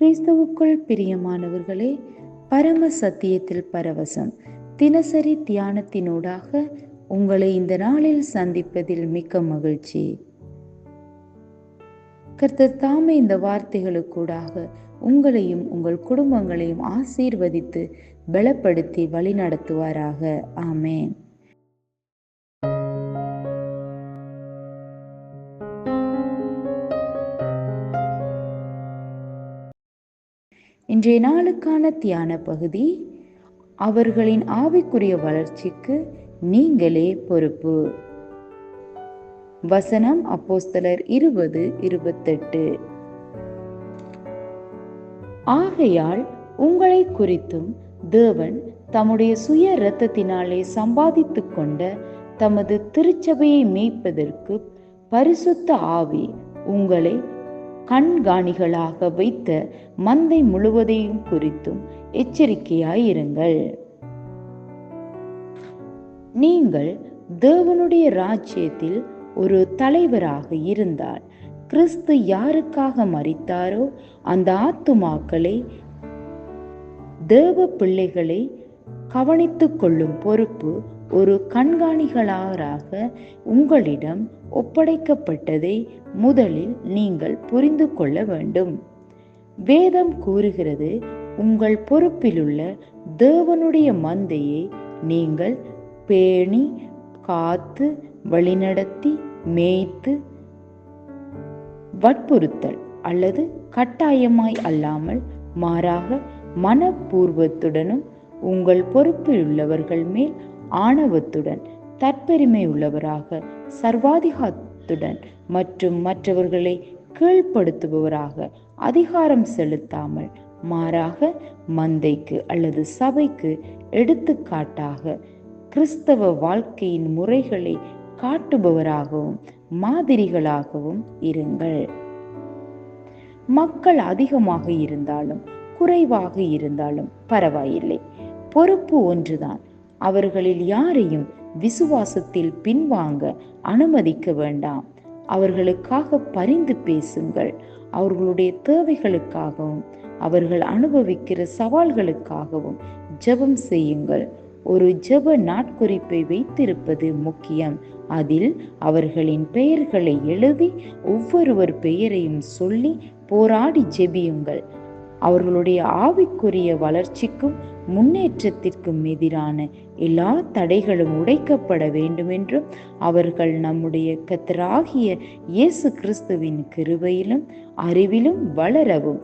கிறிஸ்துவுக்குள் பிரியமானவர்களே பரம சத்தியத்தில் பரவசம். தினசரி தியானத்தினூடாக உங்களை இந்த நாளில் சந்திப்பதில் மிக்க மகிழ்ச்சி. கர்த்தர் தாமே இந்த வார்த்தைகளுக்கூடாக உங்களையும் உங்கள் குடும்பங்களையும் ஆசீர்வதித்து பலப்படுத்தி வழிநடத்துவாராக. ஆமேன். இன்றைய நாளுக்கான தியான பகுதி அவர்களின் ஆவிக்குரிய வளர்ச்சிக்கு நீங்களே பொறுப்பு. வசனம் அப்போஸ்தலர் இருபது இருபத்தெட்டு. ஆகையால் உங்களை குறித்தும் தேவன் தம்முடைய சுய இரத்தத்தினாலே சம்பாதித்துக் கொண்ட தமது திருச்சபையை மீட்பதற்கு பரிசுத்த ஆவி உங்களை கண்காணிகளாக வைத்த மந்தை முழுவதையும் குறித்தும் எச்சரிக்கையாயிருங்கள். நீங்கள் தேவனுடைய ராஜ்யத்தில் ஒரு தலைவராக இருந்தால் கிறிஸ்து யாருக்காக மறித்தாரோ அந்த ஆத்துமாக்களை தேவ பிள்ளைகளை கவனித்துக் கொள்ளும் பொறுப்பு ஒரு கண்காணிகளாராக உங்களிடம் ஒப்படைக்கப்பட்டதை முதலில் நீங்கள் புரிந்து கொள்ள வேண்டும். வேதம் கூறுகிறது உங்கள் பொறுப்பிலுள்ள தேவனுடைய மந்தையை நீங்கள் பேணி காத்து வழிநடத்தி மேய்த்து வற்புறுத்தல் அல்லது கட்டாயமாய் அல்லாமல் மாறாக மனப்பூர்வத்துடனும் உங்கள் பொறுப்பில் உள்ளவர்கள் மேல் ஆணவத்துடன் தற்பெருமை உள்ளவராக சர்வாதிகாரத்துடன் மற்றும் மற்றவர்களை கீழ்ப்படுத்துபவராக அதிகாரம் செலுத்தாமல் மாறாக மந்தைக்கு அல்லது சபைக்கு எடுத்துக்காட்டாக கிறிஸ்தவ வாழ்க்கையின் முறைகளை காட்டுபவராகவும் மாதிரிகளாகவும் இருங்கள். மக்கள் அதிகமாக இருந்தாலும் குறைவாக இருந்தாலும் பரவாயில்லை. பொறுப்பு ஒன்றுதான். அவர்களில் யாரையும் விசுவாசத்தில் பின்வாங்க அனுமதிக்க வேண்டாம். அவர்களுக்காக பரிந்து பேசுங்கள். அவர்களுடைய தேவைகளுக்காகவும் அவர்கள் அனுபவிக்கிற சவால்களுக்காகவும் ஜெபம் செய்யுங்கள். ஒரு ஜெப நாட்குறிப்பை வைத்திருப்பது முக்கியம். அதில் அவர்களின் பெயர்களை எழுதி ஒவ்வொருவர் பெயரையும் சொல்லி போராடி ஜெபியுங்கள். அவர்களுடைய ஆவிக்குரிய வளர்ச்சிக்கும் முன்னேற்றத்திற்கும் எதிரான எல்லா தடைகளும் உடைக்கப்பட வேண்டுமென்றும் அவர்கள் நம்முடைய கத்தராகிய இயேசு கிறிஸ்துவின் கிருபையிலும் அறிவிலும் வளரவும்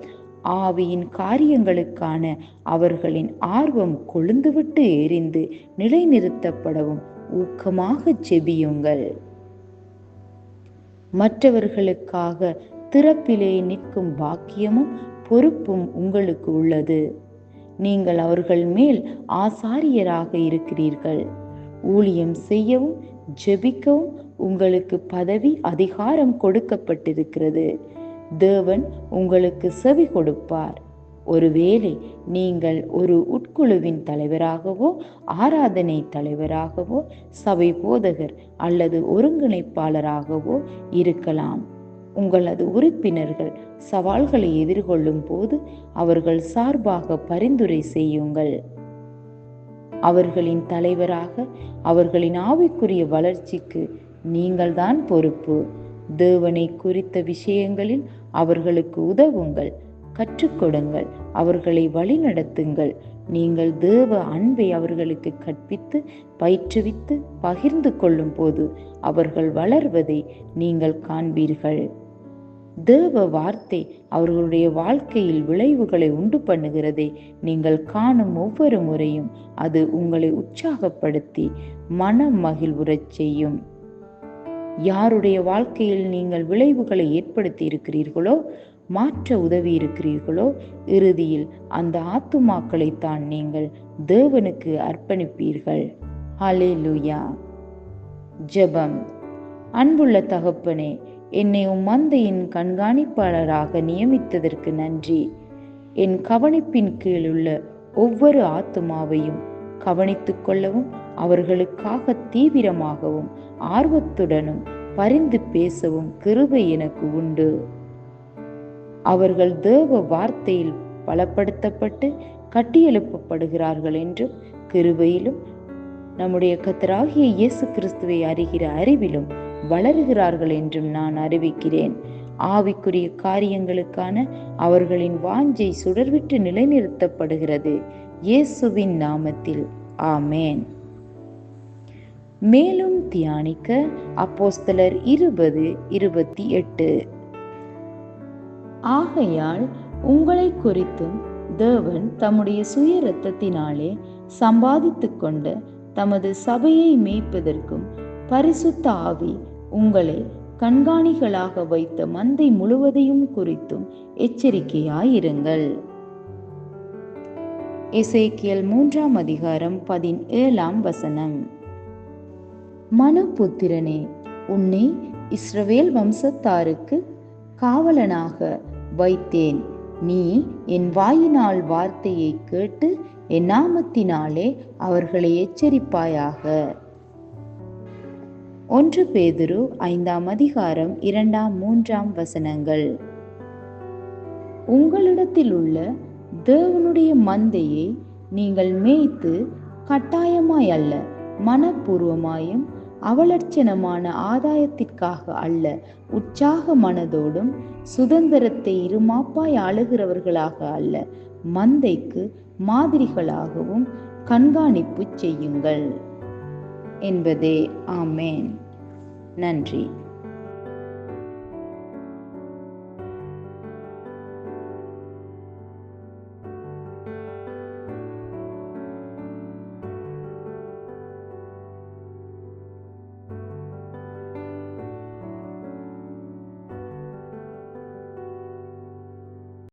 ஆவியின் காரியங்களுக்கான அவர்களின் ஆர்வம் கொழுந்துவிட்டு எரிந்து நிலைநிறுத்தப்படவும் ஊக்கமாக ஜெபியுங்கள் மற்றவர்களுக்காக திறப்பிலே நிற்கும் பாக்கியமும் பொறுப்பும் உங்களுக்கு உள்ளது. நீங்கள் அவர்கள் மேல் ஆசாரியராக இருக்கிறீர்கள். ஊழியம் செய்யவும் ஜெபிக்கவும் உங்களுக்கு பதவி அதிகாரம் கொடுக்கப்பட்டிருக்கிறது. தேவன் உங்களுக்கு செவி கொடுப்பார். ஒருவேளை நீங்கள் ஒரு உட்குழுவின் தலைவராகவோ ஆராதனை தலைவராகவோ சபை போதகர் அல்லது ஒருங்கிணைப்பாளராகவோ இருக்கலாம். உங்களது உறுப்பினர்கள் சவால்களை எதிர்கொள்ளும் போது அவர்கள் சார்பாக பரிந்துரை செய்யுங்கள். அவர்களின் தலைவராக அவர்களின் ஆவிக்குரிய வளர்ச்சிக்கு நீங்கள்தான் பொறுப்பு. தேவனை குறித்த விஷயங்களில் அவர்களுக்கு உதவுங்கள். கற்றுக்கொடுங்கள். அவர்களை வழிநடத்துங்கள். நீங்கள் தேவ அன்பை அவர்களுக்கு கற்பித்து பயிற்றுவித்து பகிர்ந்து கொள்ளும் போது அவர்கள் வளர்வதை நீங்கள் காண்பீர்கள். தேவ வார்த்தை அவர்களுடைய வாழ்க்கையில் விளைவுகளை உண்டு பண்ணுகிறதை. நீங்கள் காணும் ஒவ்வொரு முறையும் அது உங்களை உற்சாகப்படுத்தி மனம் மகிழ்வுறச் செய்யும். யாருடைய வாழ்க்கையில் நீங்கள் விளைவுகளை ஏற்படுத்தி இருக்கிறீர்களோ மாற்ற உதவி இருக்கிறீர்களோ இறுதியில் அந்த ஆத்துமாக்களை தான் நீங்கள் தேவனுக்கு அர்ப்பணிப்பீர்கள். ஹலே லூயா ஜெபம். அன்புள்ள தகப்பனே என்னை உம் மந்தையின் கண்காணிப்பாளராக நியமித்ததற்கு நன்றி. என் கவனிப்பின் கீழ் உள்ள ஒவ்வொரு ஆத்துமாவையும் கவனித்துக் கொள்ளவும் அவர்களுக்காக தீவிரமாகவும் ஆர்வத்துடனும் பரிந்து பேசவும் கிருபை எனக்கு உண்டு. அவர்கள் தேவ வார்த்தையில் பலப்படுத்தப்பட்டு கட்டியெழுப்பப்படுகிறார்கள் என்றும் கிருபையிலும் நம்முடைய கத்தராகிய இயேசு கிறிஸ்துவை அறிகிற அறிவிலும் வளருகிறார்கள் என்றும் நான் அறிவிக்கிறேன். ஆவிக்குரிய காரியங்களுக்கான அவர்களின் வாஞ்சை சுடர்விட்டு நிலைநிறுத்தப்படுகிறது. இயேசுவின் நாமத்தில். ஆமேன். மேலும் தியானிக்க அப்போஸ்தலர் இருபது இருபத்தி எட்டு. ஆகையால் உங்களை குறித்தும் தேவன் தம்முடைய சுய இரத்தத்தினாலே சம்பாதித்துக் கொண்ட தமது சபையை மேய்ப்பதற்கும் பரிசுத்த ஆவி உங்களை கண்காணிகளாக வைத்த மந்தை முழுவதையும் குறித்தும் எச்சரிக்கையாயிருங்கள். இசைக்கியல் மூன்றாம் அதிகாரம் பதினேழாம் வசனம். மனுபுத்திரனே உன்னை இஸ்ரவேல் வம்சத்தாருக்கு காவலனாக வைத்தேன். நீ என் வாயினால் வார்த்தையை கேட்டு என் நாமத்தினாலே அவர்களை எச்சரிப்பாயாக. ஒன்று பேதுரு ஐந்தாம் அதிகாரம் இரண்டாம் மூன்றாம் வசனங்கள். உங்களிடத்தில் உள்ள தேவனுடைய மந்தையை நீங்கள் மேய்த்து கட்டாயமாய் அல்ல மனப்பூர்வமாயும் அவலட்சணமான ஆதாயத்திற்காக அல்ல உற்சாக மனதோடும் சுதந்திரத்தை இருமாப்பாய் ஆளுகிறவர்களாக அல்ல மந்தைக்கு மாதிரிகளாகவும் கண்காணிப்பு செய்யுங்கள். என்பதே. ஆமேன். நன்றி.